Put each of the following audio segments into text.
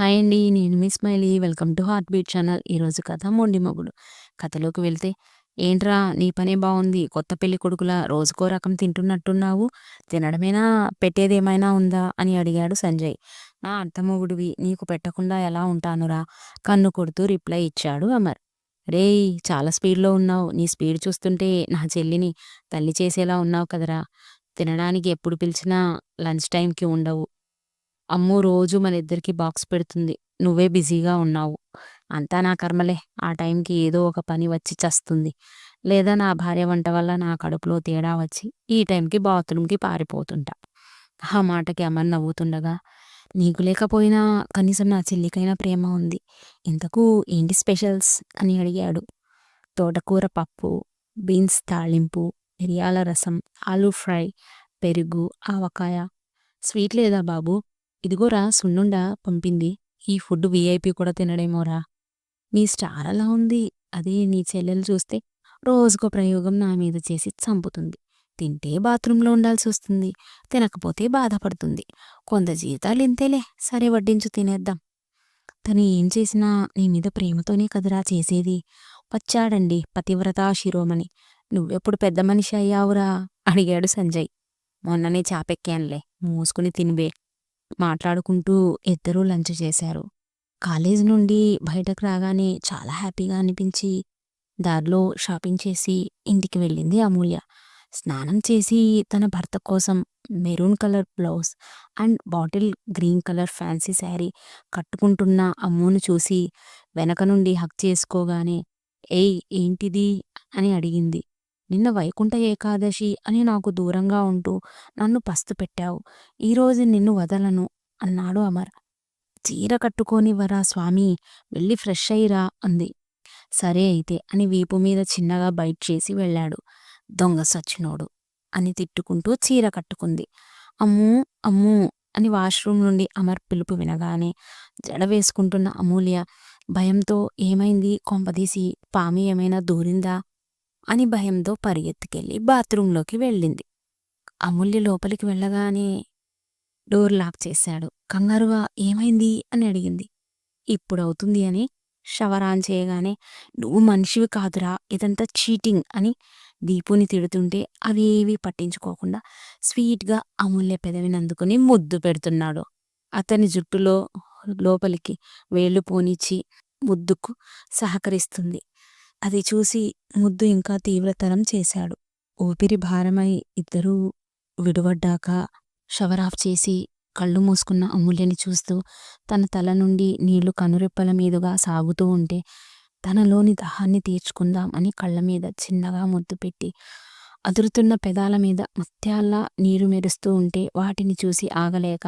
Hi అండి. నేను మీ Smiley. Welcome to heartbeat channel. ఈరోజు కథ మొండి మొగుడు. కథలోకి వెళ్తే ఏంట్రా నీ పనే బాగుంది కొత్త పెళ్ళి కొడుకులా రోజుకో రకం తింటున్నట్టున్నావు. తినడమేనా పెట్టేదేమైనా ఉందా? అని అడిగాడు సంజయ్. నా అత్తమ్మగుడివి నీకు పెట్టకుండా ఎలా ఉంటానురా? కన్ను కొడుతూ రిప్లై ఇచ్చాడు అమర్. రేయ్ చాలా స్పీడ్‌లో ఉన్నావు. నీ స్పీడ్ చూస్తుంటే నా చెల్లిని తల్లి చేసేలా ఉన్నావు కదరా! తినడానికి ఎప్పుడు పిలిచినా లంచ్ టైంకి ఉండవు. అమ్ము రోజు మన ఇద్దరికి బాక్స్ పెడుతుంది. నువ్వే బిజీగా ఉన్నావు. అంతా నా కర్మలే. ఆ టైంకి ఏదో ఒక పని వచ్చి చస్తుంది. లేదా నా భార్య వంట వల్ల నా కడుపులో తేడా వచ్చి ఈ టైంకి బాత్రూమ్‌కి పారిపోతుంటా. ఆ మాటకి అమర్ నవ్వుతుండగా నీకు లేకపోయినా కనీసం నా చెల్లికైనా ప్రేమ ఉంది. ఇంతకు ఏంటి స్పెషల్స్? అని అడిగాడు. తోటకూర పప్పు, బీన్స్ తాళింపు, మిరియాల రసం, ఆలూ ఫ్రై, పెరుగు, ఆవకాయ. స్వీట్ లేదా బాబు ఇదిగోరా సున్నుండా పంపింది. ఈ ఫుడ్ వీఐపీ కూడా తినడేమోరా! నీ స్టార్ అలా ఉంది. అదే నీ చెల్లెలు చూస్తే రోజుకో ప్రయోగం నా మీద చేసి చంపుతుంది. తింటే బాత్రూంలో ఉండాల్సి వస్తుంది తినకపోతే బాధపడుతుంది. కొంత జీతాలు ఇంతేలే. సరే వడ్డించు తినేద్దాం. తను ఏం చేసినా నీ మీద ప్రేమతోనే కదరా చేసేది. వచ్చాడండి పతివ్రత శిరోమణి. నువ్వెప్పుడు పెద్ద మనిషి అయ్యావురా? అడిగాడు సంజయ్. మొన్ననే చాపెక్కానులే. మూసుకుని తినిబే. మాట్లాడుకుంటూ ఇద్దరూ లంచ్ చేశారు. కాలేజ్ నుండి బయటకు రాగానే చాలా హ్యాపీగా అనిపించి దారిలో షాపింగ్ చేసి ఇంటికి వెళ్ళింది అమూల్య. స్నానం చేసి తన భర్త కోసం maroon colour blouse and bottle green colour fancy sari కట్టుకుంటున్న అమ్మును చూసి వెనక నుండి హక్ చేసుకోగానే ఏయ్ ఏంటిది? అని అడిగింది. నిన్న వైకుంఠ ఏకాదశి అని నాకు దూరంగా ఉంటూ నన్ను పస్తు పెట్టావు. ఈరోజు నిన్ను వదలను అన్నాడు అమర్. చీర కట్టుకోనివ్వరా స్వామి వెళ్ళి ఫ్రెష్ అయ్యిరా అంది. సరే అయితే అని వీపు మీద చిన్నగా బైట్ చేసి వెళ్ళాడు. దొంగ సచ్చినోడు! అని తిట్టుకుంటూ చీర కట్టుకుంది. అమ్మూ అమ్మూ అని వాష్రూమ్ నుండి అమర్ పిలుపు వినగానే జడ వేసుకుంటున్న అమూల్య భయంతో ఏమైంది కొంపదీసి పామి ఏమైనా దూరిందా? అని భయంతో పరిగెత్తుకెళ్ళి బాత్రూంలోకి వెళ్ళింది. అమూల్య లోపలికి వెళ్ళగానే డోర్ లాక్ చేశాడు. కంగారుగా ఏమైంది? అని అడిగింది. ఇప్పుడవుతుంది అని షవర్ ఆన్ చేయగానే నువ్వు మనిషివి కాదురా ఇదంతా చీటింగ్ అని దీపుని తిడుతుంటే అవేవి పట్టించుకోకుండా స్వీట్‌గా అమూల్య పెదవినందుకుని ముద్దు పెడుతున్నాడు. అతని జుట్టులో లోపలికి వేళ్ళు పోనిచ్చి ముద్దుకు సహకరిస్తుంది. అది చూసి ముద్దు ఇంకా తీవ్రతరం చేశాడు. ఊపిరి భారమై ఇద్దరూ విడువడ్డాక షవర్ ఆఫ్ చేసి కళ్ళు మూసుకున్న అమూల్యని చూస్తూ తన తల నుండి నీళ్ళు కనురెప్పల మీదుగా సాగుతూ ఉంటే తనలోని దాహాన్ని తీర్చుకుందాం అని కళ్ళ మీద చిన్నగా ముద్దు పెట్టి అదురుతున్న పెదాల మీద ముత్యాల్లా నీరు మెరుస్తూ ఉంటే వాటిని చూసి ఆగలేక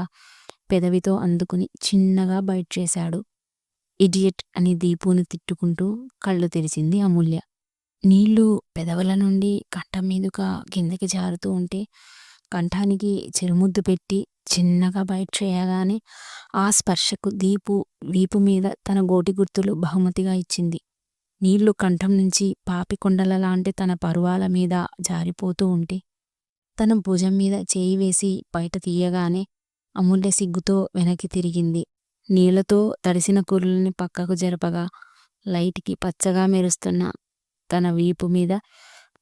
పెదవితో అందుకుని చిన్నగా బైట్ చేశాడు. ఇడియట్ అని దీపుని తిట్టుకుంటూ కళ్ళు తెరిచింది అమూల్య. నీళ్ళు పెదవుల నుండి కంఠం మీదుగా కిందకి జారుతూ ఉంటే కంఠానికి చిరుముద్దు పెట్టి చిన్నగా బయట చేయగానే ఆ స్పర్శకు దీపు వీపు మీద తన గోటి గుర్తులు బహుమతిగా ఇచ్చింది. నీళ్ళు కంఠం నుంచి పాపికొండల లాంటి తన పరువాల మీద జారిపోతూ ఉంటే తన భుజం మీద చేయి వేసి బయట తీయగానే అమూల్య సిగ్గుతో వెనక్కి తిరిగింది. నీళ్ళతో తడిసిన కురులని పక్కకు జరపగా లైట్‌కి పచ్చగా మెరుస్తున్న తన వీపు మీద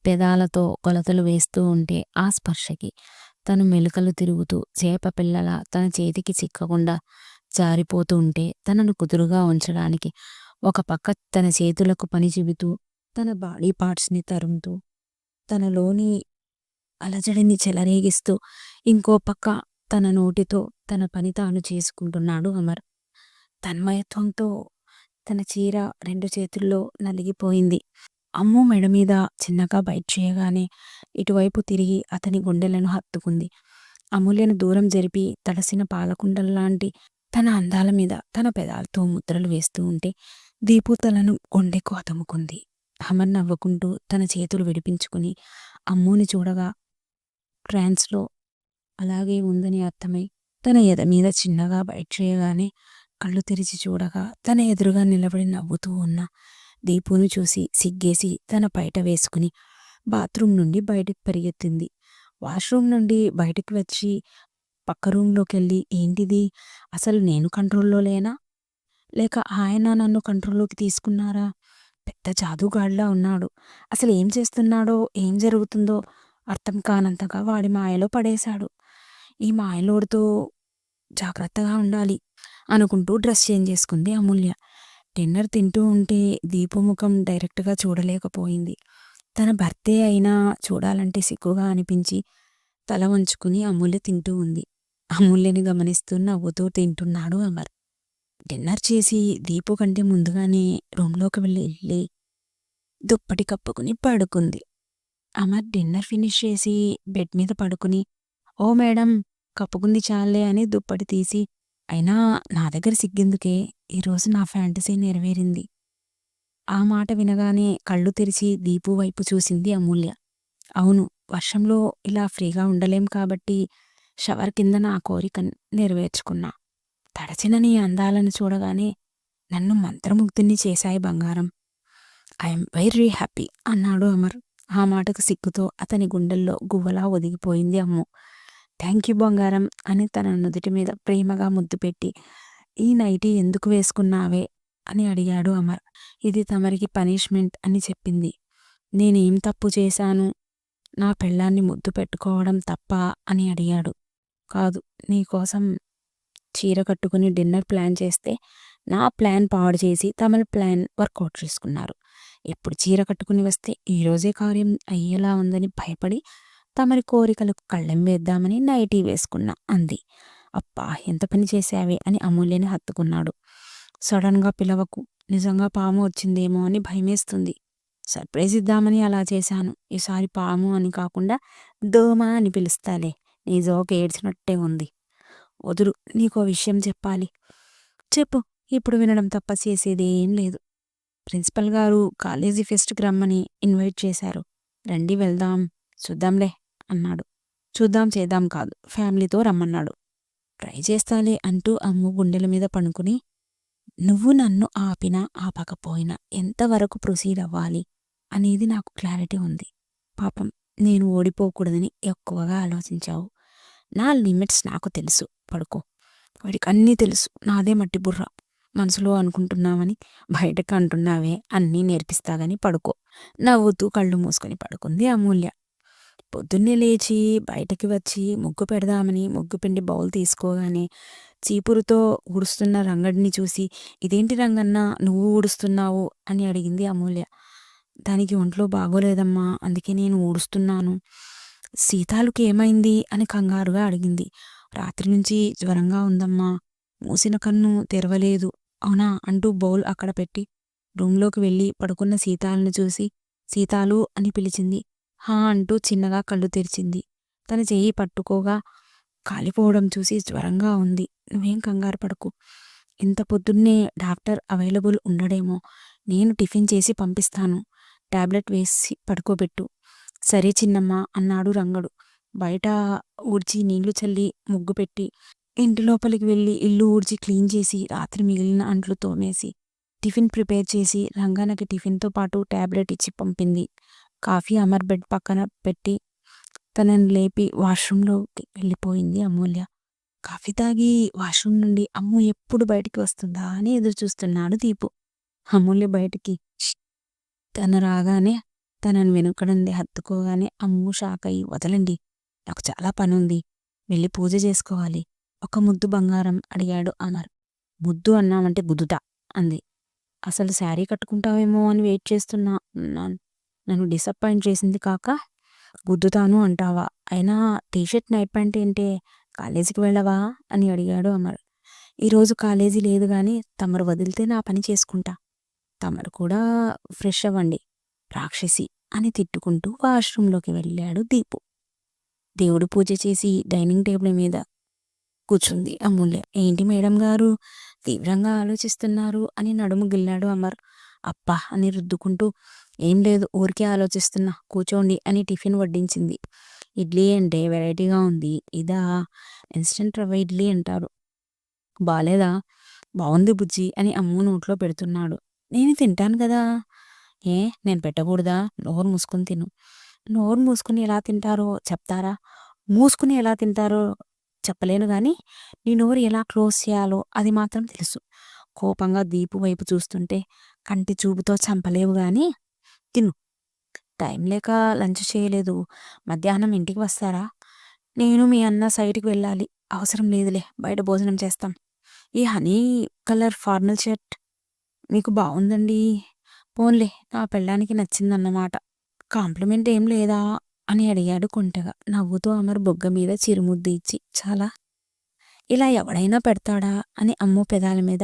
పెదాలతో కొలతలు వేస్తూ ఉంటే ఆ స్పర్శకి తను మెలుకలు తిరుగుతూ చేప పిల్లల తన చేతికి చిక్కకుండా జారిపోతూ ఉంటే తనను కుదురుగా ఉంచడానికి ఒక పక్క తన చేతులకు పని చెబుతూ తన బాడీ పార్ట్స్‌ని తరుముతూ తనలోని అలజడిని చెలరేగిస్తూ ఇంకో పక్క తన నోటితో తన పని తాను చేసుకుంటున్నాడు అమర్. తన్మయత్వంతో తన చీర రెండు చేతుల్లో నలిగిపోయింది. అమ్ము మెడ మీద చిన్నగా బైట్ చేయగానే ఇటువైపు తిరిగి అతని గుండెలను హత్తుకుంది. అమూల్యను దూరం జరిపి తడసిన పాలకుండల్లాంటి తన అందాల మీద తన పెదాలతో ముద్రలు వేస్తూ ఉంటే దీపు తలను గుండెకు అతముకుంది అమర్ నవ్వుకుంటూ తన చేతులు విడిపించుకుని అమ్ముని చూడగా ట్రాన్స్‌లో అలాగే ఉందని అర్థమై తన ఎద మీద చిన్నగా బైట్ చేయగానే కళ్ళు తెరిచి చూడగా తన ఎదురుగా నిలబడి నవ్వుతూ ఉన్న దీపును చూసి సిగ్గేసి తన పైట వేసుకుని బాత్రూమ్ నుండి బయటికి పరిగెత్తింది. వాష్‌రూమ్ నుండి బయటికి వచ్చి పక్క రూమ్‌లోకెళ్ళి ఏంటిది? అసలు నేను కంట్రోల్‌లో లేనా? లేక ఆయన నన్ను కంట్రోల్‌లోకి తీసుకున్నారా? పెద్ద జాదుగాడిలా ఉన్నాడు. అసలు ఏం చేస్తున్నాడో, ఏం జరుగుతుందో అర్థం కానంతగా వాడి మాయలో పడేశాడు. ఈ మాయలోడితో జాగ్రత్తగా ఉండాలి అనుకుంటూ డ్రెస్ చేంజ్ చేసుకుంది అమూల్య. డిన్నర్ తింటూ ఉంటే దీపు ముఖం డైరెక్ట్‌గా చూడలేకపోయింది. తన భర్తే అయినా చూడాలంటే సిగ్గుగా అనిపించి తల వంచుకుని అమూల్య తింటూ ఉంది. అమూల్యని గమనిస్తూ నవ్వుతూ తింటున్నాడు అమర్. డిన్నర్ చేసి దీపు కంటే ముందుగానే రూమ్‌లోకి వెళ్ళి వెళ్ళి దుప్పటి కప్పుకుని పడుకుంది. అమర్ డిన్నర్ ఫినిష్ చేసి బెడ్ మీద పడుకుని ఓ మేడం కప్పుకుంది చాలే అని దుప్పటి తీసి అయినా నా దగ్గర సిగ్గెందుకే ఈరోజు నా ఫ్యాంటసీ నెరవేరింది. ఆ మాట వినగానే కళ్ళు తెరిచి దీపు వైపు చూసింది అమూల్య. అవును వర్షంలో ఇలా ఫ్రీగా ఉండలేం కాబట్టి షవర్ కింద నా కోరిక నెరవేర్చుకున్నా. తడచిన నీ అందాలను చూడగానే నన్ను మంత్రముగ్ధుని చేశాయి బంగారం. ఐఎమ్ వెరీ హ్యాపీ అన్నాడు అమర్. ఆ మాటకు సిగ్గుతో అతని గుండెల్లో గువ్వలా ఒదిగిపోయింది అమ్ము. థ్యాంక్ యూ బంగారం అని తన నుదుటి మీద ప్రేమగా ముద్దు పెట్టి ఈ నైటీ ఎందుకు వేసుకున్నావే అని అడిగాడు అమర్. ఇది తమరికి పనిష్మెంట్ అని చెప్పింది. నేనేం తప్పు చేశాను? నా పెళ్ళాన్ని ముద్దు పెట్టుకోవడం తప్ప అని అడిగాడు. కాదు నీకోసం చీర కట్టుకుని డిన్నర్ ప్లాన్ చేస్తే నా ప్లాన్ పాడు చేసి తమరి ప్లాన్ వర్కౌట్ చేసుకున్నారు. ఎప్పుడు చీర కట్టుకుని వస్తే ఈరోజే కార్యం అయ్యేలా ఉందని భయపడి తమరి కోరికలకు కళ్ళెం వేద్దామని నైటీ వేసుకున్నా అంది. అప్పా ఎంత పని చేశావే అని అమూల్యని హత్తుకున్నాడు. సడన్‌గా పిలవకు. నిజంగా పాము వచ్చిందేమో అని భయమేస్తుంది. సర్ప్రైజ్ ఇద్దామని అలా చేశాను. ఈసారి పాము అని కాకుండా దోమ అని పిలుస్తాలే. నీ జోక ఏడ్చినట్టే ఉంది. వదురు నీకో విషయం చెప్పాలి. చెప్పు ఇప్పుడు వినడం తప్ప చేసేదేం లేదు. ప్రిన్సిపల్ గారు కాలేజీ ఫెస్ట్‌కి రమ్మని ఇన్వైట్ చేశారు. రండి వెళ్దాం. చూద్దాంలే అన్నాడు. చూద్దాం చేద్దాం కాదు ఫ్యామిలీతో రమ్మన్నాడు. ట్రై చేస్తాలే అంటూ అమ్ము గుండెల మీద పడుకుని నువ్వు నన్ను ఆపినా ఆపకపోయినా ఎంతవరకు ప్రొసీడ్ అవ్వాలి అనేది నాకు క్లారిటీ ఉంది. పాపం నేను ఓడిపోకూడదని ఎక్కువగా ఆలోచించావు. నా లిమిట్స్ నాకు తెలుసు. పడుకో. వాడికి అన్నీ తెలుసు. నాదే మట్టి బుర్ర. మనసులో అనుకుంటున్నామని బయటకు అంటున్నావే అన్నీ నేర్పిస్తాగని పడుకో. నవ్వుతూ కళ్ళు మూసుకొని పడుకుంది అమూల్య. పొద్దున్నే లేచి బయటకి వచ్చి ముగ్గు పెడదామని ముగ్గు పిండి బౌల్ తీసుకోగానే చీపురుతో ఊడుస్తున్న రంగడిని చూసి ఇదేంటి రంగన్నా నువ్వు ఊడుస్తున్నావు అని అడిగింది అమూల్య. దానికి ఒంట్లో బాగోలేదమ్మా అందుకే నేను ఊడుస్తున్నాను. సీతాలుకి ఏమైంది అని కంగారుగా అడిగింది. రాత్రి నుంచి జ్వరంగా ఉందమ్మా. మూసిన కన్ను తెరవలేదు. అవునా అంటూ బౌల్ అక్కడ పెట్టి రూమ్లోకి వెళ్ళి పడుకున్న సీతాలను చూసి సీతాలు అని పిలిచింది. హా అంటూ చిన్నగా కళ్ళు తెరిచింది. తన చెయ్యి పట్టుకోగా కాలిపోవడం చూసి జ్వరంగా ఉంది. నువ్వేం కంగారు పడకు. ఇంత పొద్దున్నే డాక్టర్ అవైలబుల్ ఉండడేమో. నేను టిఫిన్ చేసి పంపిస్తాను. ట్యాబ్లెట్ వేసి పడుకోబెట్టు. సరే చిన్నమ్మా అన్నాడు రంగడు. బయట ఊడ్చి నీళ్ళు చల్లి ముగ్గు పెట్టి ఇంటి లోపలికి వెళ్ళి ఇల్లు ఊడ్చి క్లీన్ చేసి రాత్రి మిగిలిన అంట్లు తోమేసి టిఫిన్ ప్రిపేర్ చేసి రంగానకి టిఫిన్‌తో పాటు టాబ్లెట్ ఇచ్చి పంపింది. కాఫీ అమర్ బెడ్ పక్కన పెట్టి తనని లేపి వాష్‌రూమ్‌లోకి వెళ్ళిపోయింది అమూల్య. కాఫీ తాగి వాష్‌రూమ్ నుండి అమ్ము ఎప్పుడు బయటికి వస్తుందా అని ఎదురుచూస్తున్నాడు దీపు. అమూల్య బయటికి తను రాగానే తనని వెనుక నుండి హత్తుకోగానే అమ్ము షాక్ అయ్యి వదలండి. నాకు చాలా పనుంది. వెళ్ళి పూజ చేసుకోవాలి. ఒక ముద్దు బంగారం అడిగాడు అమర్. ముద్దు అన్నామంటే గుద్దుతా అంది. అసలు శారీ కట్టుకుంటావేమో అని వెయిట్ చేస్తున్నా నన్ను డిసప్పాయింట్ చేసింది కాక గుద్దుతాను అంటావా? అయినా టీ షర్ట్ నైట్ ప్యాంట్ ఏంటే కాలేజీకి వెళ్ళవా? అని అడిగాడు అమర్. ఈరోజు కాలేజీ లేదు కానీ తమరు వదిలితే నా పని చేసుకుంటా. తమరు కూడా ఫ్రెష్ అవ్వండి. రాక్షసి అని తిట్టుకుంటూ వాష్‌రూమ్‌లోకి వెళ్ళాడు దీపు. దేవుడు పూజ చేసి డైనింగ్ టేబుల్ మీద కూర్చుంది అమూల్య. ఏంటి మేడం గారు తీవ్రంగా ఆలోచిస్తున్నారు అని నడుము గిల్లాడు అమర్. అప్పా అని రుద్దుకుంటూ ఏం లేదు ఊరికే ఆలోచిస్తున్నా కూర్చోండి అని టిఫిన్ వడ్డించింది. ఇడ్లీ అంటే వెరైటీగా ఉంది. ఇదా? ఇన్స్టెంట్ రవ్వ ఇడ్లీ అంటారు. బాలేదా? బాగుంది బుజ్జి అని అమ్ము నోట్లో పెడుతున్నాడు. నేను తింటాను కదా! ఏ నేను పెట్టకూడదా? నోరు మూసుకుని తిను. నోరు మూసుకుని ఎలా తింటారో చెప్తారా? మూసుకుని ఎలా తింటారో చెప్పలేను కానీ నీ నోరు ఎలా క్లోజ్ చేయాలో అది మాత్రం తెలుసు. కోపంగా దీపు వైపు చూస్తుంటే కంటి చూపుతో చంపలేవు కానీ తిను. టైం లేక లంచ్ చేయలేదు. మధ్యాహ్నం ఇంటికి వస్తారా? నేను మీ అన్న సైడ్కి వెళ్ళాలి. అవసరం లేదులే. బయట భోజనం చేస్తాం. ఈ హనీ కలర్ ఫార్మల్ షర్ట్ మీకు బాగుందండి. పోన్లే నా పెళ్ళానికి నచ్చిందన్నమాట. కాంప్లిమెంట్ ఏం లేదా? అని అడిగాడు కొంటెగా. నవ్వుతూ అమర్ బొగ్గ మీద చిరుముద్దు ఇచ్చి చాలా. ఇలా ఎవడైనా పెడతాడా? అని అమ్ము పెదాల మీద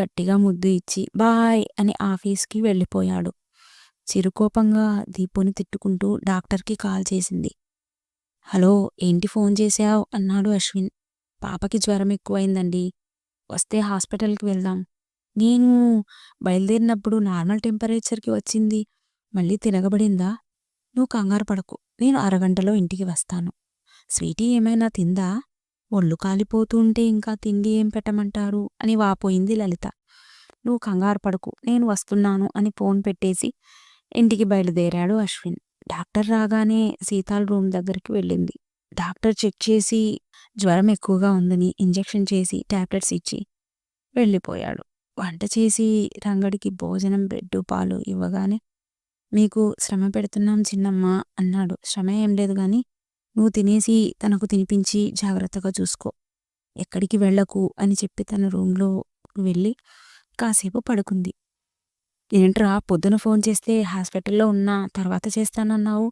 గట్టిగా ముద్దు ఇచ్చి బాయ్ అని ఆఫీస్కి వెళ్ళిపోయాడు. చిరుకోపంగా దీపుని తిట్టుకుంటూ డాక్టర్కి కాల్ చేసింది. హలో ఏంటి ఫోన్ చేశావు? అన్నాడు అశ్విన్. పాపకి జ్వరం ఎక్కువైందండి. వస్తే హాస్పిటల్కి వెళ్దాం. నేను బయలుదేరినప్పుడు నార్మల్ టెంపరేచర్కి వచ్చింది. మళ్ళీ తిరగబడిందా? నువ్వు కంగారు పడకు. నేను అరగంటలో ఇంటికి వస్తాను. స్వీటీ ఏమైనా తిందా? ఒళ్ళు కాలిపోతూ ఉంటే ఇంకా తిండి ఏం పెట్టమంటారు? అని వాపోయింది లలిత. నువ్వు కంగారు పడకు. నేను వస్తున్నాను అని ఫోన్ పెట్టేసి ఇంటికి బయలుదేరాడు అశ్విన్. డాక్టర్ రాగానే సీతాల్ రూమ్ దగ్గరికి వెళ్ళింది. డాక్టర్ చెక్ చేసి జ్వరం ఎక్కువగా ఉందని ఇంజెక్షన్ చేసి టాబ్లెట్స్ ఇచ్చి వెళ్ళిపోయాడు. వంట చేసి రంగడికి భోజనం బ్రెడ్ పాలు ఇవ్వగానే మీకు శ్రమ పెడుతున్నాం చిన్నమ్మ అన్నాడు. శ్రమ ఏం లేదు గాని నువ్వు తినేసి తనకు తినిపించి జాగ్రత్తగా చూసుకో. ఎక్కడికి వెళ్ళకు అని చెప్పి తన రూమ్లో వెళ్ళి కాసేపు పడుకుంది. ఏంట్రా పొద్దున ఫోన్ చేస్తే హాస్పిటల్లో ఉన్నా తర్వాత చేస్తానన్నావు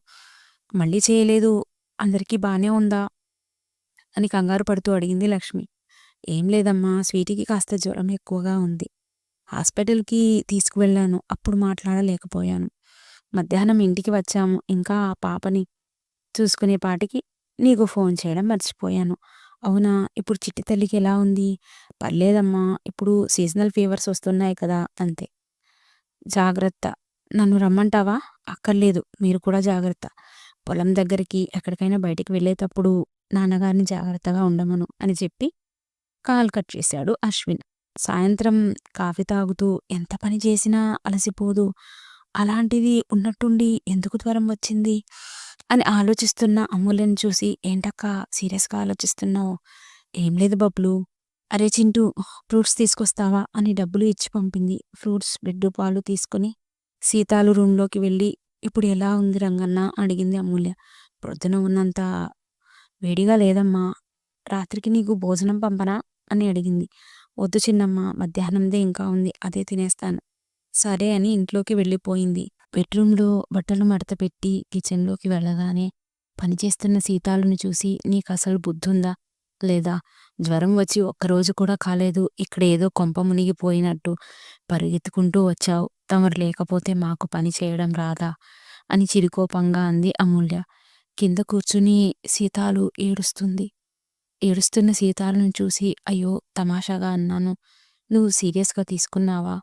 మళ్ళీ చేయలేదు అందరికీ బానే ఉందా? అని కంగారు పడుతూ అడిగింది లక్ష్మి. ఏం లేదమ్మా స్వీటీకి కాస్త జ్వరం ఎక్కువగా ఉంది. హాస్పిటల్కి తీసుకువెళ్ళాను అప్పుడు మాట్లాడలేకపోయాను. మధ్యాహ్నం ఇంటికి వచ్చాము ఇంకా ఆ పాపని చూసుకునే పాటికి నీకు ఫోన్ చేయడం మర్చిపోయాను. అవునా ఇప్పుడు చిట్టి తల్లికి ఎలా ఉంది? పర్లేదమ్మా ఇప్పుడు సీజనల్ ఫీవర్స్ వస్తున్నాయి కదా అంతే. జాగ్రత్త. నన్ను రమ్మంటావా? అక్కర్లేదు. మీరు కూడా జాగ్రత్త. పొలం దగ్గరికి ఎక్కడికైనా బయటికి వెళ్ళేటప్పుడు నాన్నగారిని జాగ్రత్తగా ఉండమను అని చెప్పి కాల్ కట్ చేశాడు అశ్విన్. సాయంత్రం కాఫీ తాగుతూ ఎంత పని చేసినా అలసిపోదు. అలాంటిది ఉన్నట్టుండి ఎందుకు జ్వరం వచ్చింది? అని ఆలోచిస్తున్న అమూల్యని చూసి ఏంటక్క? సీరియస్గా ఆలోచిస్తున్నావు? ఏం లేదు బబ్లు. అరే చింటూ ఫ్రూట్స్ తీసుకొస్తావా? అని డబ్బులు ఇచ్చి పంపింది. ఫ్రూట్స్ బ్రెడ్ పాలు తీసుకుని సీతాలు రూమ్లోకి వెళ్ళి ఇప్పుడు ఎలా ఉంది రంగన్న? అడిగింది అమూల్య. ప్రొద్దున ఉన్నంత వేడిగా లేదమ్మా. రాత్రికి నీకు భోజనం పంపనా? అని అడిగింది. వద్దు చిన్నమ్మ మధ్యాహ్నందే ఇంకా ఉంది. అదే తినేస్తాను. సరే అని ఇంట్లోకి వెళ్ళిపోయింది. బెడ్రూమ్లో బట్టలు మడత పెట్టి కిచెన్లోకి వెళ్ళగానే పనిచేస్తున్న సీతాలను చూసి నీకు అసలు బుద్ధుందా? లేదా జ్వరం వచ్చి ఒక్కరోజు కూడా కాలేదు ఇక్కడ ఏదో కొంప మునిగిపోయినట్టు పరిగెత్తుకుంటూ వచ్చావు. తమరు లేకపోతే మాకు పని చేయడం రాదా? అని చిరుకోపంగా అంది అమూల్య. కింద కూర్చుని సీతాలు ఏడుస్తుంది. ఏడుస్తున్న సీతాలను చూసి అయ్యో తమాషాగా అన్నాను. నువ్వు సీరియస్గా తీసుకున్నావా?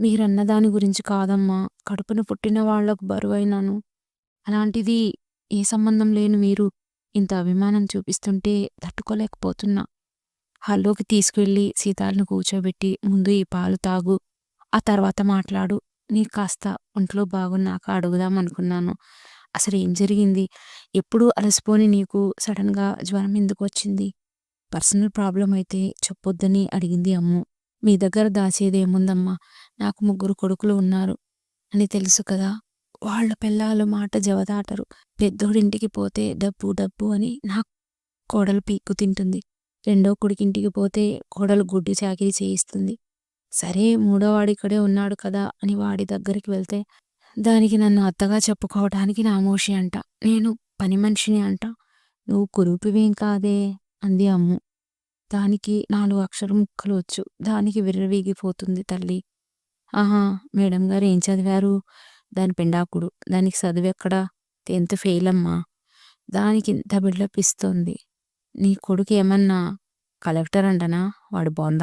మీరన్న దాని గురించి కాదమ్మా. కడుపును పుట్టిన వాళ్ళకు బరువైనాను. అలాంటిది ఏ సంబంధం లేని మీరు ఇంత అభిమానం చూపిస్తుంటే తట్టుకోలేకపోతున్నా. హాల్లోకి తీసుకువెళ్ళి సీతాలను కూర్చోబెట్టి ముందు ఈ పాలు తాగు ఆ తర్వాత మాట్లాడు. నీ కాస్త ఒంట్లో బాగున్నాక అడుగుదాం అనుకున్నాను. అసలు ఏం జరిగింది? ఎప్పుడు అలసిపోని నీకు సడన్గా జ్వరం ఎందుకు వచ్చింది? పర్సనల్ ప్రాబ్లం అయితే చెప్పొద్దని అడిగింది అమ్ము. మీ దగ్గర దాచేదేముందమ్మా నాకు ముగ్గురు కొడుకులు ఉన్నారు అని తెలుసు కదా? వాళ్ళ పిల్లల మాట జవదాటరు. పెద్దోడింటికి పోతే డబ్బు డబ్బు అని నాకు కోడలు పీక్కు తింటుంది. రెండో కొడుకింటికి పోతే కోడలు గుడ్డి చాకిరి చేయిస్తుంది. సరే మూడో ఇక్కడే ఉన్నాడు కదా అని వాడి దగ్గరికి వెళ్తే దానికి నన్ను అత్తగా చెప్పుకోవటానికి నామోషి అంట. నేను పని మనిషిని అంట. నువ్వు కురూపివేం కాదే? అంది అమ్ము. దానికి నాలుగు అక్షరం ముక్కలు వచ్చు. దానికి విర్రవీగిపోతుంది తల్లి. ఆహా మేడం గారు ఏం చదివారు? దాని పెండాకుడు. దానికి చదువు ఎక్కడా టెన్త్ ఫెయిల్ అమ్మా దానికి ఇంత బిల్డప్ ఇస్తుంది. నీ కొడుకు ఏమన్నా కలెక్టర్ అంటనా? వాడు బొంద.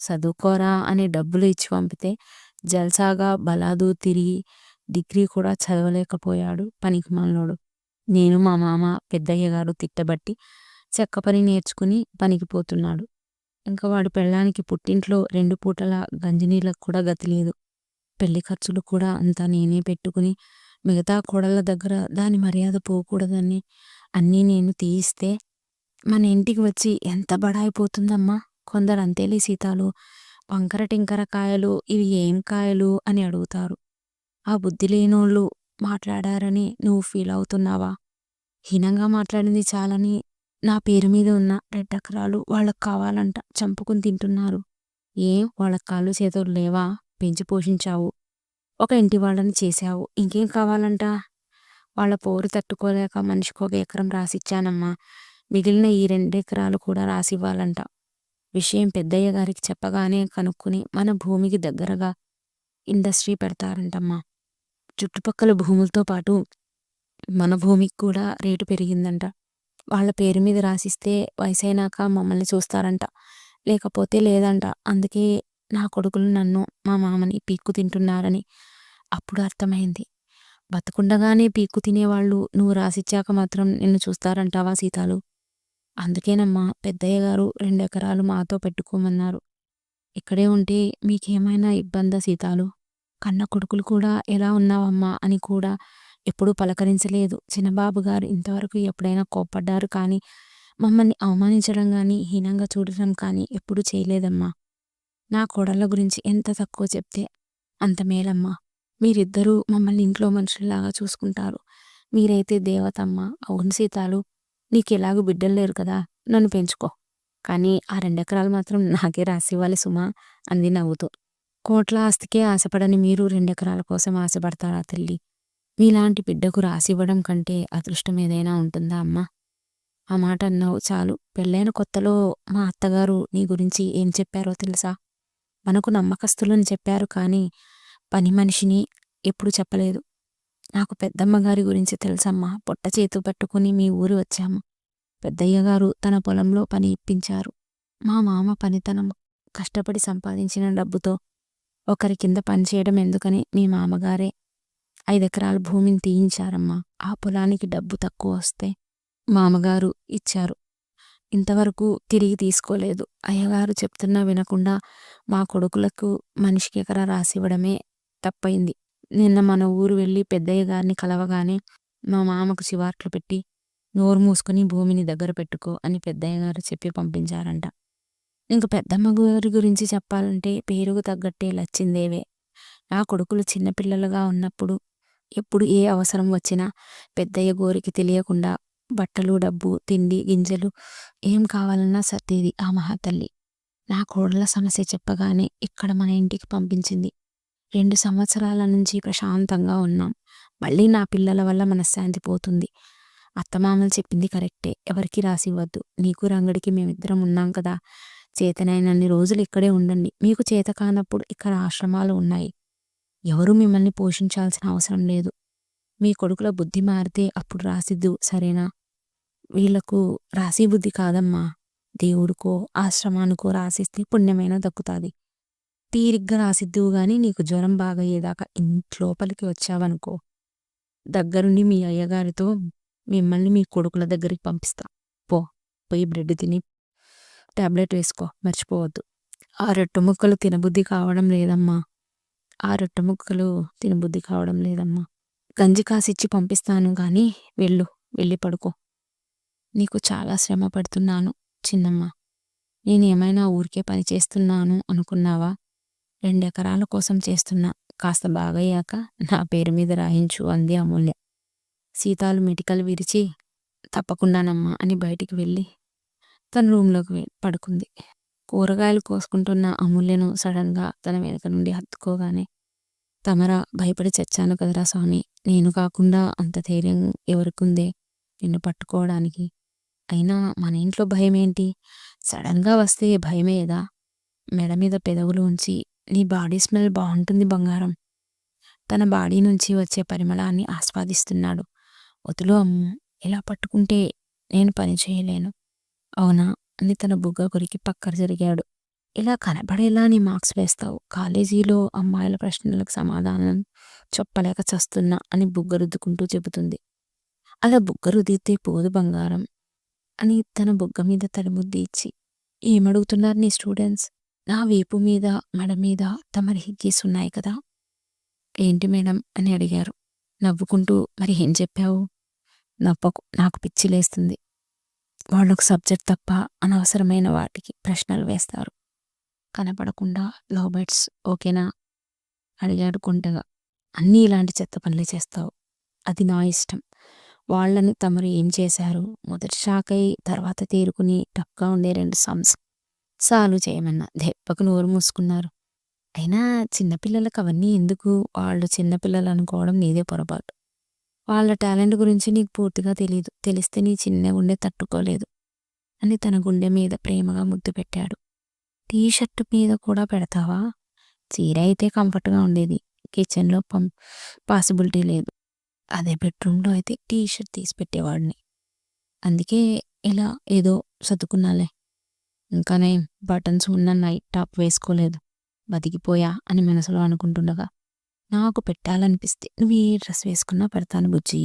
చదువుకోరా అని డబ్బులు ఇచ్చి పంపితే జల్సాగా బలాదు తిరిగి డిగ్రీ కూడా చదవలేకపోయాడు పనికి మనలోడు నేను మా మామ పెద్దయ్య గారు తిట్టబట్టి చెక్క పని నేర్చుకుని పనికిపోతున్నాడు. ఇంకా వాడు పెళ్ళానికి పుట్టింట్లో రెండు పూటల గంజినీళ్ళకు కూడా గతి లేదు. పెళ్ళి ఖర్చులు కూడా అంతా నేనే పెట్టుకుని మిగతా కోడళ్ళ దగ్గర దాని మర్యాద పోకూడదని అన్నీ నేను తీయిస్తే మన ఇంటికి వచ్చి ఎంత బడాయిపోతుందమ్మా కొందరు అంతేలే సీతాలు. వంకర టింకర కాయలు ఇవి ఏం కాయలు అని అడుగుతారు. ఆ బుద్ధి లేనోళ్ళు మాట్లాడారని నువ్వు ఫీల్ అవుతున్నావా? హీనంగా మాట్లాడింది చాలని నా పేరు మీద ఉన్న రెడ్డకరాలు వాళ్ళకు కావాలంట చంపుకుని తింటున్నారు. ఏం? వాళ్ళ కాళ్ళు చేతులు లేవా? పెంచి పోషించావు. ఒక ఇంటి వాళ్ళని చేశావు. ఇంకేం కావాలంట? వాళ్ళ పోరు తట్టుకోలేక మనిషికి ఒక ఎకరం రాసిచ్చానమ్మా. మిగిలిన ఈ రెండెకరాలు కూడా రాసివ్వాలంట. విషయం పెద్దయ్య గారికి చెప్పగానే కనుక్కుని మన భూమికి దగ్గరగా ఇండస్ట్రీ పెడతారంటమ్మా. చుట్టుపక్కల భూములతో పాటు మన భూమికి కూడా రేటు పెరిగిందంట. వాళ్ళ పేరు మీద రాసిస్తే వయసైనాక మమ్మల్ని చూస్తారంట. లేకపోతే లేదంట. అందుకే నా కొడుకులు నన్ను మా మామని పీక్కు తింటున్నారని అప్పుడు అర్థమైంది. బతుకుండగానే పీక్కు తినేవాళ్ళు నువ్వు రాసిచ్చాక మాత్రం నిన్ను చూస్తారంటావా సీతాలు? అందుకేనమ్మా పెద్దయ్య గారు రెండెకరాలు మాతో పెట్టుకోమన్నారు. ఇక్కడే ఉంటే మీకేమైనా ఇబ్బందా సీతాలు? కన్న కొడుకులు కూడా ఎలా ఉన్నావమ్మా అని కూడా ఎప్పుడూ పలకరించలేదు. చిన్నబాబుగారు ఇంతవరకు ఎప్పుడైనా కోప్పడ్డారు కానీ మమ్మల్ని అవమానించడం కానీ హీనంగా చూడటం కానీ ఎప్పుడూ చేయలేదమ్మా. నా కోడళ్ళ గురించి ఎంత తక్కువ చెప్తే అంత మేలమ్మా. మీరిద్దరూ మమ్మల్ని ఇంట్లో మనుషుల్లాగా చూసుకుంటారు. మీరైతే దేవతమ్మ అవును సీతాలు నీకెలాగూ బిడ్డలు లేరు కదా నన్ను పెంచుకో. కానీ ఆ రెండెకరాలు మాత్రం నాకే రాసివ్వాలి సుమా అంది నవ్వుతూ. కోట్ల ఆస్తికే ఆశపడని మీరు రెండెకరాల కోసం ఆశపడతారా తల్లి? మీలాంటి బిడ్డకు రాసివ్వడం కంటే అదృష్టం ఏదైనా ఉంటుందా అమ్మా? ఆ మాట అన్నావు చాలు. పెళ్ళైన కొత్తలో మా అత్తగారు నీ గురించి ఏం చెప్పారో తెలుసా? మనకు నమ్మకస్తులని చెప్పారు కానీ పని మనిషిని ఎప్పుడు చెప్పలేదు. నాకు పెద్దమ్మ గారి గురించి తెలుసమ్మా. పొట్ట చేతు పట్టుకుని మీ ఊరు వచ్చాము. పెద్దయ్య గారు తన పొలంలో పని ఇప్పించారు. మా మామ పనితనం కష్టపడి సంపాదించిన డబ్బుతో ఒకరి కింద పనిచేయడం ఎందుకని మీ మామగారే ఐదెకరాల భూమిని తీయించారమ్మా. ఆ పొలానికి డబ్బు తక్కువ వస్తే మామగారు ఇచ్చారు. ఇంతవరకు తిరిగి తీసుకోలేదు. అయ్యగారు చెప్తున్నా వినకుండా మా కొడుకులకు మనిషికి ఎకరా రాసివ్వడమే తప్పైంది. నిన్న మన ఊరు వెళ్ళి పెద్దయ్య గారిని కలవగానే మా మామకు చివాట్లు పెట్టి నోరు మూసుకొని భూమిని దగ్గర పెట్టుకో అని పెద్దయ్య గారు చెప్పి పంపించారంట. ఇంక పెద్దమ్మ గారి గురించి చెప్పాలంటే పేరుకు తగ్గట్టే లచ్చిందేవే. నా కొడుకులు చిన్నపిల్లలుగా ఉన్నప్పుడు ఎప్పుడు ఏ అవసరం వచ్చినా పెద్దయ్య గోరికి తెలియకుండా బట్టలు డబ్బు తిండి గింజలు ఏం కావాలన్నా సర్దేది ఆ మహాతల్లి. నా కోడల సమస్య చెప్పగానే ఇక్కడ మన ఇంటికి పంపించింది. రెండు సంవత్సరాల నుంచి ప్రశాంతంగా ఉన్నాం. మళ్ళీ నా పిల్లల వల్ల మనశ్శాంతి పోతుంది. అత్తమామలు చెప్పింది కరెక్టే. ఎవరికి రాసివ్వద్దు. నీకు రంగడికి మేమిద్దరం ఉన్నాం కదా. చేతనైనన్ని రోజులు ఇక్కడే ఉండండి. మీకు చేత కానప్పుడు ఇక్కడ ఆశ్రమాలు ఉన్నాయి. ఎవరు మిమ్మల్ని పోషించాల్సిన అవసరం లేదు. మీ కొడుకుల బుద్ధి మారితే అప్పుడు రాసిద్దు సరేనా? వీళ్ళకు రాసి బుద్ధి కాదమ్మా. దేవుడికో ఆశ్రమానికో రాసిస్తే పుణ్యమైన దక్కుతుంది. తీరిగ్గా రాసిద్దువు గాని నీకు జ్వరం బాగయ్యేదాకా ఇంట్లోపలికి వచ్చావనుకో. దగ్గరుండి మీ అయ్యగారితో మిమ్మల్ని మీ కొడుకుల దగ్గరికి పంపిస్తా. పో పోయి బ్రెడ్ తిని టాబ్లెట్ వేసుకో మర్చిపోవద్దు. ఆ రొట్టె ముక్కలు తినబుద్ధి కావడం లేదమ్మా. ఆ రొట్టె ముక్కలు తినబుద్ధి కావడం లేదమ్మా. గంజి కాసిచ్చి పంపిస్తాను కానీ వెళ్ళు వెళ్ళి పడుకో. నీకు చాలా శ్రమ పడుతున్నాను చిన్నమ్మ. నేనేమైనా ఊరికే పని చేస్తున్నాను అనుకున్నావా? రెండెకరాల కోసం చేస్తున్నా. కాస్త బాగయ్యాక నా పేరు మీద రాయించు అంది అమూల్య. సీతాలు మెటికలు విరిచి తప్పకుండానమ్మా అని బయటికి వెళ్ళి తన రూంలోకి పడుకుంది. కూరగాయలు కోసుకుంటున్న అమూల్యను సడన్గా తన వెనుక నుండి హత్తుకోగానే తమరా భయపడి చచ్చాను కదరా స్వామి. నేను కాకుండా అంత ధైర్యం ఎవరికుందే? నిన్ను పట్టుకోవడానికి. అయినా మన ఇంట్లో భయం ఏంటి సడన్గా వస్తే భయమేదా మెడ మీద పెదవులు ఉంచి నీ బాడీ స్మెల్ బాగుంటుంది బంగారం. తన బాడీ నుంచి వచ్చే పరిమళాన్ని ఆస్వాదిస్తున్నాడు. వదులు అమ్ము ఇలా పట్టుకుంటే నేను పని చేయలేను. అవునా? అని తన బుగ్గ కొరికి పక్కన జరిగాడు. ఇలా కనబడేలా నీ మార్క్స్ వేస్తావు. కాలేజీలో అమ్మాయిల ప్రశ్నలకు సమాధానం చెప్పలేక చస్తున్నా అని బుగ్గరుద్దుకుంటూ చెబుతుంది. అలా బుగ్గ రుద్దితే పోదు బంగారం అని తన బుగ్గ మీద తలముద్ది ఇచ్చి ఏమడుగుతున్నారు నీ స్టూడెంట్స్? నా వేపు మీద మెడ మీద తమరి హిగ్గీస్ ఉన్నాయి కదా? ఏంటి మేడం? అని అడిగారు. నవ్వుకుంటూ మరి ఏం చెప్పావు? నవ్వకు నాకు పిచ్చి లేస్తుంది. వాళ్ళకు సబ్జెక్ట్ తప్ప అనవసరమైన వాటికి ప్రశ్నలు వేస్తారు. కనపడకుండా లవ్ బర్డ్స్ ఓకేనా? అడిగాడుకుంటగా అన్నీ ఇలాంటి చెత్త పనులే చేస్తావు. అది నా ఇష్టం. వాళ్ళని తమరు ఏం చేశారు? మొదటి షాక్ అయి తర్వాత తేరుకుని టప్గా ఉండే రెండు సమ్స్ సాల్వ్ చేయమన్నా దెబ్బకు నోరు మూసుకున్నారు. అయినా చిన్నపిల్లలకు అవన్నీ ఎందుకు? వాళ్ళు చిన్నపిల్లలు అనుకోవడం నీదే పొరపాటు. వాళ్ళ టాలెంట్ గురించి నీకు పూర్తిగా తెలియదు తెలిస్తే నీ చిన్న గుండె తట్టుకోలేదు అని తన గుండె మీద ప్రేమగా ముద్దు పెట్టాడు. టీ షర్ట్ మీద కూడా పెడతావా? చీర అయితే కంఫర్ట్గా ఉండేది. కిచెన్లో పం పాసిబిలిటీ లేదు. అదే బెడ్రూమ్లో అయితే టీ షర్ట్ తీసి పెట్టేవాడిని. అందుకే ఇలా ఏదో సర్దుకున్నాలే. ఇంకానే బటన్స్ ఉన్న నైట్ టాప్ వేసుకోలేదు. బతికిపోయా అని మనసులో అనుకుంటుండగా నాకు పెట్టాలనిపిస్తే నువ్వు ఏ డ్రెస్ వేసుకున్నా పెడతాను బుజ్జి.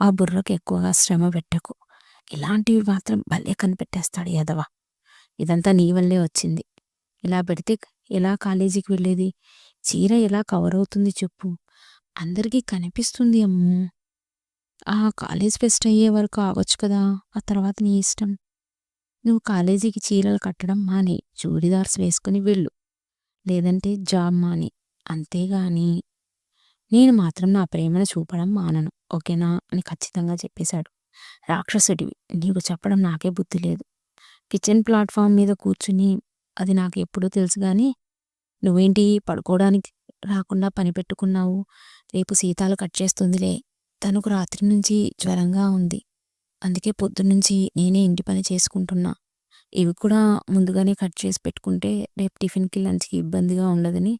ఆ బుర్రకు ఎక్కువగా శ్రమ పెట్టకు. ఇలాంటివి మాత్రం భలే కనిపెట్టేస్తాడు యదవ. ఇదంతా నీ వల్లే వచ్చింది. ఇలా పెడితే ఎలా కాలేజీకి వెళ్ళేది? చీర ఎలా కవర్ అవుతుంది చెప్పు. అందరికీ కనిపిస్తుంది అమ్ము. ఆ కాలేజ్ ఫెస్ట్ అయ్యే వరకు ఆగొచ్చు కదా ఆ తర్వాత నీ ఇష్టం. నువ్వు కాలేజీకి చీరలు కట్టడం మానే చూడిదార్స్ వేసుకుని వెళ్ళు. లేదంటే జాబ్ మాని అంతేగాని. నేను మాత్రం నా ప్రేమను చూపడం మానను ఓకేనా? అని ఖచ్చితంగా చెప్పేశాడు. రాక్షసుడివి నీకు చెప్పడం నాకే బుద్ధి లేదు. కిచెన్ ప్లాట్ఫామ్ మీద కూర్చుని అది నాకు ఎప్పుడూ తెలుసు కానీ నువ్వేంటి పడుకోవడానికి రాకుండా పని పెట్టుకున్నావు? రేపు సీతాలు కట్ చేస్తుందిలే. తనకు రాత్రి నుంచి జ్వరంగా ఉంది. అందుకే పొద్దున్నుంచి నేనే ఇంటి పని చేసుకుంటున్నా. ఇవి కూడా ముందుగానే కట్ చేసి పెట్టుకుంటే రేపు టిఫిన్కి లంచ్కి ఇబ్బందిగా ఉండదని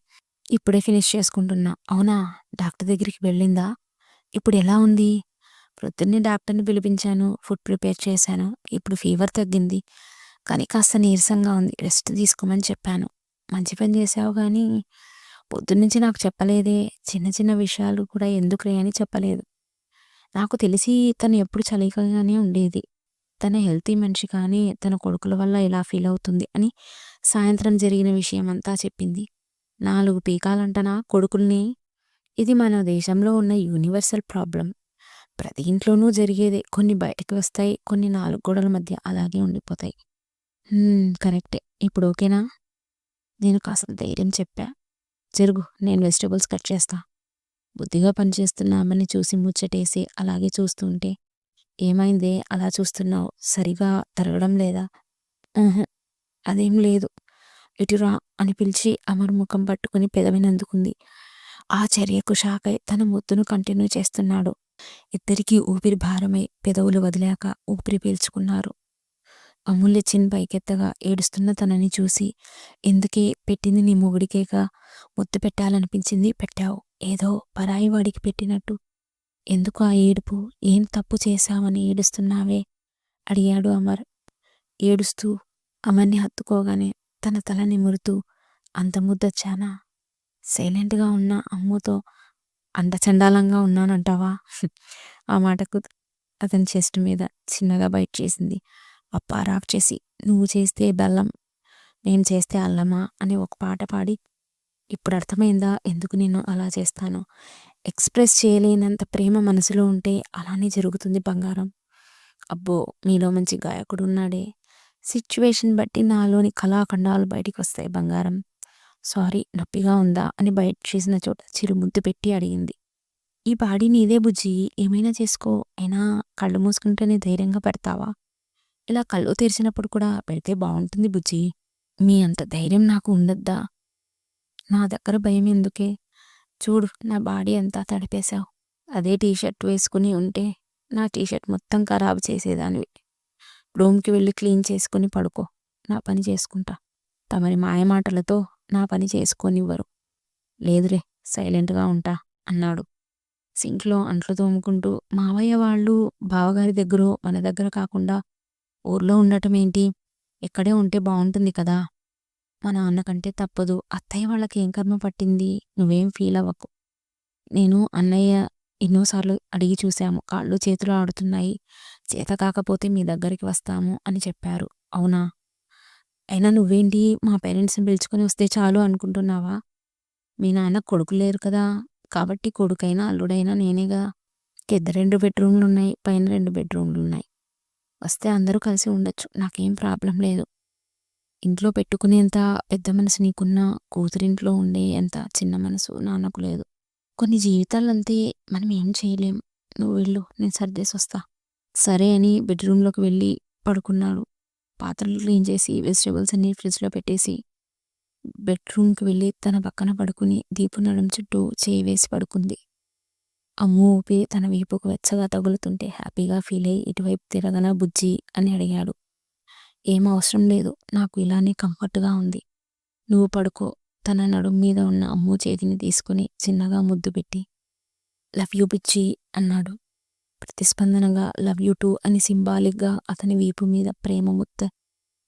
ఇప్పుడే ఫినిష్ చేసుకుంటున్నా. అవునా? డాక్టర్ దగ్గరికి వెళ్ళిందా? ఇప్పుడు ఎలా ఉంది? ప్రొద్దున్నే డాక్టర్ని పిలిపించాను ఫుడ్ ప్రిపేర్ చేశాను. ఇప్పుడు ఫీవర్ తగ్గింది. కానీ కాస్త నీరసంగా ఉంది. రెస్ట్ తీసుకోమని చెప్పాను. మంచి పని చేసావు కానీ పొద్దున్నుంచి నాకు చెప్పలేదే. చిన్న చిన్న విషయాలు కూడా ఎందుకులే అని చెప్పలేదు. నాకు తెలిసి తను ఎప్పుడు చలికగానే ఉండేది. తన హెల్తీ మనిషి కానీ తన కొడుకుల వల్ల ఇలా ఫీల్ అవుతుంది అని సాయంత్రం జరిగిన విషయం అంతా చెప్పింది. నాలుగు పీకాలంటనా కొడుకుల్ని? ఇది మన దేశంలో ఉన్న యూనివర్సల్ ప్రాబ్లం. ప్రతి ఇంట్లోనూ జరిగేదే. కొన్ని బయటకు వస్తాయి కొన్ని నాలుగు గోడల మధ్య అలాగే ఉండిపోతాయి. కరెక్టే. ఇప్పుడు ఓకేనా? నేను కాస్త ధైర్యం చెప్పా. జరుగు నేను వెజిటబుల్స్ కట్ చేస్తా. బుద్ధిగా పనిచేస్తున్నామని చూసి ముచ్చటేసి అలాగే చూస్తుంటే ఏమైందే? అలా చూస్తున్నావు. సరిగా తరగడం లేదా? అదేం లేదు. ఇటురా అని పిలిచి అమర్ ముఖం పట్టుకుని పెదవినందుకుంది. ఆ చర్యకు షాకై తన ముద్దును కంటిన్యూ చేస్తున్నాడు. ఇద్దరికీ ఊపిరి భారమై పెదవులు వదిలాక ఊపిరి పీల్చుకున్నారు. అమూల్య చిన్ పైకెత్తగా ఏడుస్తున్న తనని చూసి ఎందుకే పెట్టింది నీ మొగుడికేగా? ముద్దు పెట్టాలనిపించింది పెట్టావు. ఏదో పరాయి వాడికి పెట్టినట్టు. ఎందుకు ఆ ఏడుపు? ఏం తప్పు చేశావని ఏడుస్తున్నావే? అడిగాడు అమర్. ఏడుస్తూ అమర్ని హత్తుకోగానే తన తల నిమురుతూ అంత ముద్దొచ్చానా? సైలెంట్గా ఉన్న అమ్ముతో అండచండాలంగా ఉన్నానంటావా? ఆ మాటకు అతని చెస్ట్ మీద చిన్నగా బయట చేసింది. అప్పారాఫ్ చేసి నువ్వు చేస్తే బెల్లం నేను చేస్తే అల్లమా అని ఒక పాట పాడి ఇప్పుడు అర్థమైందా? ఎందుకు నేను అలా చేస్తాను? ఎక్స్ప్రెస్ చేయలేనంత ప్రేమ మనసులో ఉంటే అలానే జరుగుతుంది బంగారం. అబ్బో మీలో మంచి గాయకుడు ఉన్నాడే. సిచ్యువేషన్ బట్టి నాలోని కళాఖండాలు బయటికి వస్తాయి బంగారం. సారీ నొప్పిగా ఉందా? అని బయట చేసిన చోట చిరు ముద్దు పెట్టి అడిగింది. ఈ బాడీ నీదే బుజ్జి ఏమైనా చేసుకో. అయినా కళ్ళు మూసుకుంటేనే ధైర్యంగా పెడతావా? ఇలా కళ్ళు తెరిచినప్పుడు కూడా పెడితే బాగుంటుంది బుజ్జి. మీ అంత ధైర్యం నాకు ఉండద్దా? నా దగ్గర భయం ఎందుకే? చూడు నా బాడీ అంతా తడిపేశావు. అదే టీషర్ట్ వేసుకుని ఉంటే నా టీషర్ట్ మొత్తం ఖరాబు చేసేదానివి. రూమ్కి వెళ్ళి క్లీన్ చేసుకుని పడుకో. నా పని చేసుకుంటా. తమరి మాయమాటలతో నా పని చేసుకోనివ్వరు. లేదురే సైలెంట్గా ఉంటా అన్నాడు. సింక్లో అంట్లు తోముకుంటూ మావయ్య వాళ్ళు బావగారి దగ్గర మన దగ్గర కాకుండా ఊర్లో ఉండటం ఏంటి? ఎక్కడే ఉంటే బాగుంటుంది కదా? మా నాన్నకంటే తప్పదు. అత్తయ్య వాళ్ళకి ఏం కర్మ పట్టింది? నువ్వేం ఫీల్ అవ్వకు. నేను అన్నయ్య ఎన్నోసార్లు అడిగి చూశాము. కాళ్ళు చేతులు ఆడుతున్నాయి. చేత కాకపోతే మీ దగ్గరికి వస్తాము అని చెప్పారు. అవునా? అయినా నువ్వేంటి? మా పేరెంట్స్ని పిలుచుకొని వస్తే చాలు అనుకుంటున్నావా? మీ నాన్న కొడుకు లేరు కదా? కాబట్టి కొడుకైనా అల్లుడైనా నేనేగా. కింద రెండు బెడ్రూమ్లు ఉన్నాయి. పైన రెండు బెడ్రూమ్లు ఉన్నాయి. వస్తే అందరూ కలిసి ఉండొచ్చు నాకేం ప్రాబ్లం లేదు ఇంట్లో పెట్టుకునేంత పెద్ద మనసు నీకున్నా కూతురింట్లో ఉండే ఎంత చిన్న మనసు నాన్నకు లేదు. కొన్ని జీవితాలంతే మనం ఏం చేయలేం. నువ్వు వెళ్ళు నేను సర్దేసి వస్తా. సరే అని బెడ్‌రూమ్‌లోకి వెళ్ళి పడుకున్నాడు. పాత్రలు క్లీన్ చేసి వెజిటేబుల్స్ అన్ని ఫ్రిడ్జ్‌లో పెట్టేసి బెడ్‌రూమ్‌కి వెళ్ళి తన పక్కన పడుకుని దీపు నడుం చుట్టూ చేయి వేసి పడుకుంది. ఆ మూపి తన వీపుకు వెచ్చగా తగులుతుంటే హ్యాపీగా ఫీల్ అయ్యి ఇటువైపు తిరగనా బుజ్జి అని అడిగాడు. ఏం అవసరం లేదు. నాకు ఇలానే కంఫర్ట్‌గా ఉంది. నువ్వు పడుకో తన నడుం మీద ఉన్న అమ్ము చేతిని తీసుకుని చిన్నగా ముద్దు పెట్టి లవ్ యూ పిచ్చి అన్నాడు. ప్రతిస్పందనగా లవ్ యూ టూ అని సింబాలిక్‌గా అతని వీపు మీద ప్రేమ ముద్ద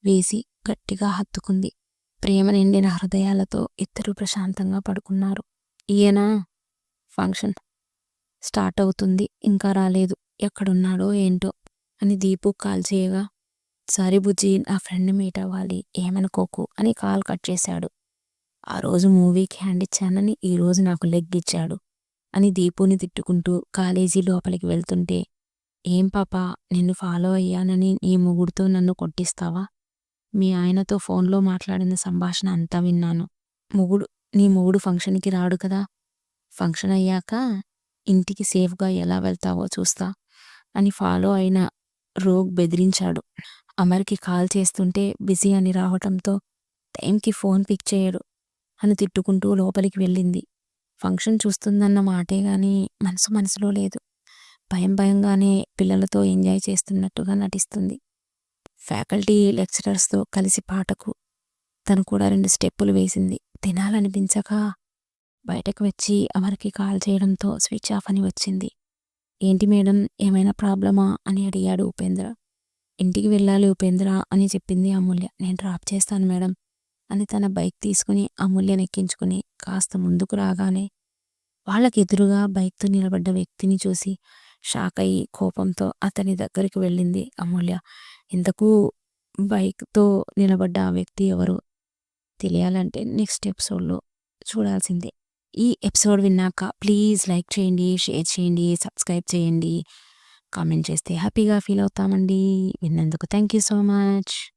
వేసి గట్టిగా హత్తుకుంది. ప్రేమ నిండిన హృదయాలతో ఇద్దరూ ప్రశాంతంగా పడుకున్నారు. ఈయన ఫంక్షన్ స్టార్ట్ అవుతుంది. ఇంకా రాలేదు. ఎక్కడున్నాడో ఏంటో అని దీపు కాల్ చేయగా సారీ బుజ్జి నా ఫ్రెండ్ మీట్ అవ్వాలి. ఏమనుకోకు అని కాల్ కట్ చేశాడు. ఆ రోజు మూవీకి హ్యాండ్ ఇచ్చానని ఈరోజు నాకు లెగ్ ఇచ్చాడు అని దీపుని తిట్టుకుంటూ కాలేజీ లోపలికి వెళ్తుంటే ఏం పాపా నిన్ను ఫాలో అయ్యానని నీ ముగుడితో నన్ను కొట్టిస్తావా? మీ ఆయనతో ఫోన్‌లో మాట్లాడిన సంభాషణ అంతా విన్నాను. ముగుడు నీ మొగుడు ఫంక్షన్‌కి రాడు కదా! ఫంక్షన్ అయ్యాక ఇంటికి సేఫ్‌గా ఎలా వెళ్తావో చూస్తా అని ఫాలో అయిన రోగ్ బెదిరించాడు. అమర్‌కి కాల్ చేస్తుంటే బిజీ అని రావటంతో టైంకి ఫోన్ పిక్ చేయడు అని తిట్టుకుంటూ లోపలికి వెళ్ళింది. ఫంక్షన్ చూస్తుందన్న మాటే గాని మనసు మనసులో లేదు. భయం భయంగానే పిల్లలతో ఎంజాయ్ చేస్తున్నట్టుగా నటిస్తుంది. ఫ్యాకల్టీ లెక్చరర్స్‌తో కలిసి పాటకు తను కూడా రెండు స్టెప్పులు వేసింది. తినాలనిపించక బయటకు వచ్చి అమర్‌కి కాల్ చేయడంతో స్విచ్ ఆఫ్ అని వచ్చింది. ఏంటి మేడం ఏమైనా ప్రాబ్లమా అని అడిగాడు ఉపేంద్ర. ఇంటికి వెళ్ళాలి ఉపేంద్ర అని చెప్పింది అమూల్య. నేను డ్రాప్ చేస్తాను మేడం అని తన బైక్ తీసుకుని అమూల్యనెక్కించుకుని కాస్త ముందుకు రాగానే వాళ్ళకి ఎదురుగా బైక్‌తో నిలబడ్డ వ్యక్తిని చూసి షాక్ అయ్యి కోపంతో అతని దగ్గరికి వెళ్ళింది అమూల్య. ఇంతకు బైక్‌తో నిలబడ్డ ఆ వ్యక్తి ఎవరు? తెలియాలంటే నెక్స్ట్ ఎపిసోడ్‌లో చూడాల్సిందే. ఈ ఎపిసోడ్ విన్నాక ప్లీజ్ లైక్ చేయండి, షేర్ చేయండి, సబ్స్క్రైబ్ చేయండి. కామెంట్ చేస్తే హ్యాపీగా ఫీల్ అవుతామండి. విన్నందుకు థ్యాంక్ యూ సో మచ్.